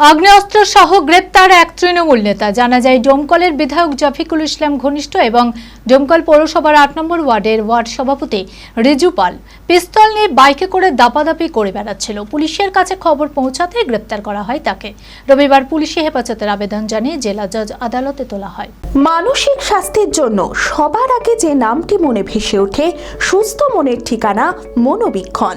আগ্নেয়াস্ত্র সহ গ্রেপ্তার এক তৃণমূল নেতা। জানা যায়, ডোমকলের বিধায়ক জাফিকুল ইসলাম ঘনিষ্ঠ এবং ডোমকল পৌরসভার আট নম্বর ওয়ার্ডের ওয়ার্ড সভাপতি রিজু পাল। পিস্তল নিয়ে বাইকে করে দাপাদাপি করে বেড়াচ্ছিল। পুলিশের কাছে খবর পৌঁছাতে গ্রেপ্তার করা হয় তাকে। রবিবার পুলিশি হেফাজতের আবেদন জানিয়ে জেলা জজ আদালতে তোলা হয়। মানসিক স্বাস্থ্যের জন্য সবার আগে যে নামটি মনে ভেসে ওঠে, সুস্থ মনের ঠিকানা মনোবীক্ষণ।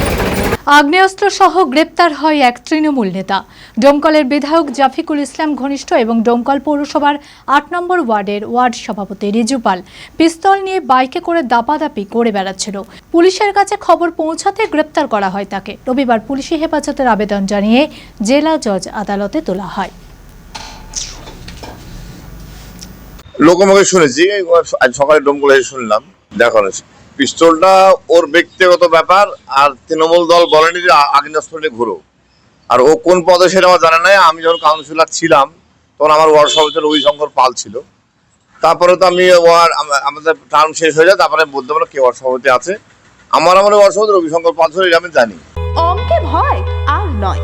আগ্নেয়াস্ত্র সহ গ্রেপ্তার হয় এক তৃণমূল নেতা। ডোমকলের বিধায়ক জাফিকুল ইসলাম ঘনিষ্ঠ এবং ডোমকল পৌরসভার আট নম্বর ওয়ার্ডের ওয়ার্ড সভাপতি রিজু পাল পিস্তল নিয়ে বাইকে করে দাপাদাপি করে বেড়াচ্ছিল। পুলিশের কাছে খবর পৌঁছাতে গ্রেপ্তার করা হয় তাকে। রবিবার পুলিশি হেফাজতের আবেদন জানিয়ে জেলা জজ আদালতে তোলা হয়। লোকমুখে শুনেছি, আজ সকালে ডোমগুলো এসে শুনলাম, দেখো পিস্তলটা ওর ব্যক্তিগত ব্যাপার, আর তৃণমূল দল বলেনি যে আগ্নেয়াস্ত্র নিয়ে ঘুরো। আর ও কোন পদে সেটা আমার জানা নাই। আমি যখন কাউন্সিলর ছিলাম, তখন আমার ওয়ার্ড সভাপতি রবিশঙ্কর পাল ছিল। তারপরে তো আমি ওয়ার্ড আমাদের টার্ম শেষ হয়ে যায়, তারপরে বলতে পারো কে ওয়ার্ড সভাপতি আছে। আমার আমার ওয়ার্ড সভাপতি রবিশঙ্কর পাল ছিল, এটা আমি জানি। অঙ্কে ভয় আর নয়।